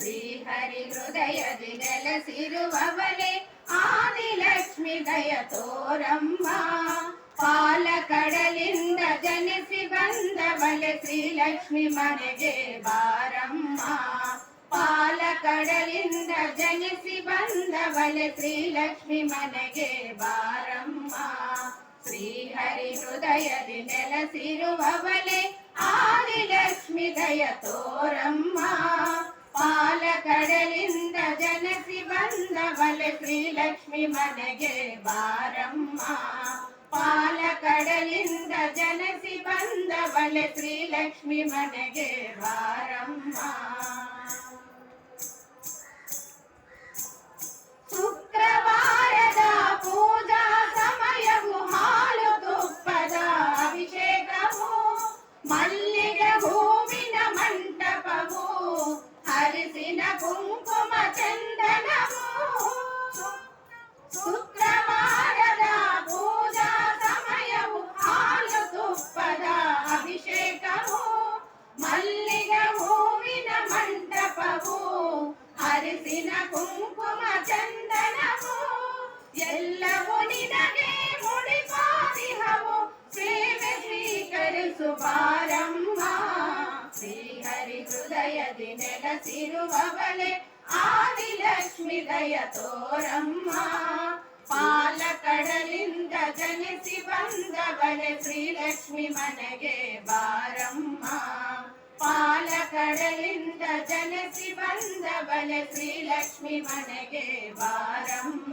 ಶ್ರೀಹರಿ ಹೃದಯದಿ ನೆಲೆಸಿರುವವಳೆ ಆದಿಲಕ್ಷ್ಮಿ ದಯ ತೋರಮ್ಮ ಪಾಲಕಡಲಿಂದ ಜನಿಸಿ ಬಂದವಳೆ ಶ್ರೀಲಕ್ಷ್ಮಿ ಮನೆಗೆ ಬಾರಮ್ಮ ಪಾಲಕಡಲಿಂದ ಜನಿಸಿ ಬಂದವಳೆ ಶ್ರೀಲಕ್ಷ್ಮಿ ಮನೆಗೆ ಬಾರಮ್ಮ ಶ್ರೀಹರಿ ಹೃದಯದಿ ನೆಲೆಸಿರುವವಳೆ ಆದಿಲಕ್ಷ್ಮಿ ದಯ ತೋರಮ್ಮ ಜನಸಿ ಬಂದವಳೆ ಶ್ರೀಲಕ್ಷ್ಮಿ ಮನೆಗೆ ಬಾರಮ್ಮ ಪಾಲಕಡಲಿಂದ ಜನಸಿ ಬಂದವಳೆ ಶ್ರೀಲಕ್ಷ್ಮಿ ಮನೆಗೆ ಬಾರಮ್ಮ ಶುಕ್ರವಾರದ ಪೂಜಾ ಸಮಯವು ಹಾಲು ತುಪ್ಪದ ಅಭಿಷೇಕವು ಮಲ್ಲಿಗೆ ಹೂವಿನ ಮಂಟಪವು ಹರಿಸಿನ ಕುಂಕುಮ ಹರಿಸಿನ ಕುಂಕುಮ ಚಂದನವು ಎಲ್ಲವೂ ನಿನಗೆ ಮುಡಿಪಾದಿಹವು ಸೇವೆ ಸ್ವೀಕರಿಸು ಬಾರಮ್ಮ ಶ್ರೀಹರಿ ಹೃದಯದಿ ನೆಲೆಸಿರುವವಳೆ ಆದಿಲಕ್ಷ್ಮಿ ದಯ ತೋರಮ್ಮ ಪಾಲಕಡಲಿಂದ ಜನಿಸಿ ಬಂದವಳೆ ಶ್ರೀಲಕ್ಷ್ಮಿ ಮನೆಗೆ ಬಾರಮ್ಮ ಪಾಲಕಡಲಿಂದ ಜನಿಸಿ ಬಂದವಳೆ ಶ್ರೀಲಕ್ಷ್ಮಿ ಮನೆಗೆ ಬಾರಮ್ಮ